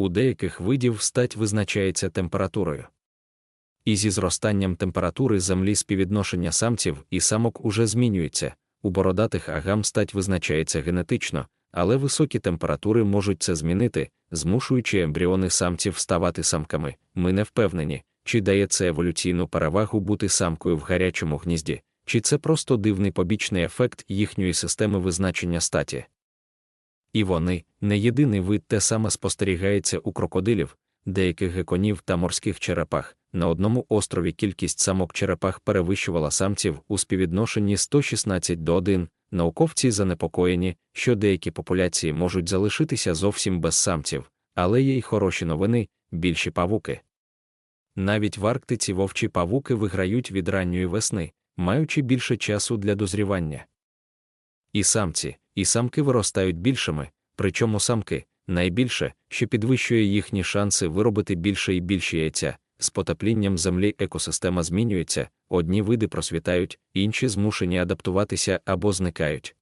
у деяких видів стать визначається температурою. І зі зростанням температури землі співвідношення самців і самок уже змінюється, у бородатих агам стать визначається генетично, але високі температури можуть це змінити, змушуючи ембріони самців ставати самками. Ми не впевнені, чи дає це еволюційну перевагу бути самкою в гарячому гнізді, чи це просто дивний побічний ефект їхньої системи визначення статі. І вони не єдиний вид те саме спостерігається у крокодилів, деяких геконів та морських черепах. На одному острові кількість самок черепах перевищувала самців у співвідношенні 116 до 1. Науковці занепокоєні, що деякі популяції можуть залишитися зовсім без самців, але є й хороші новини більші павуки. Навіть в Арктиці вовчі павуки виграють від ранньої весни, маючи більше часу для дозрівання. І самці, і самки виростають більшими, причому самки найбільше, що підвищує їхні шанси виробити більше і більше яйця. З потеплінням землі екосистема змінюється, одні види просвітають, інші змушені адаптуватися або зникають.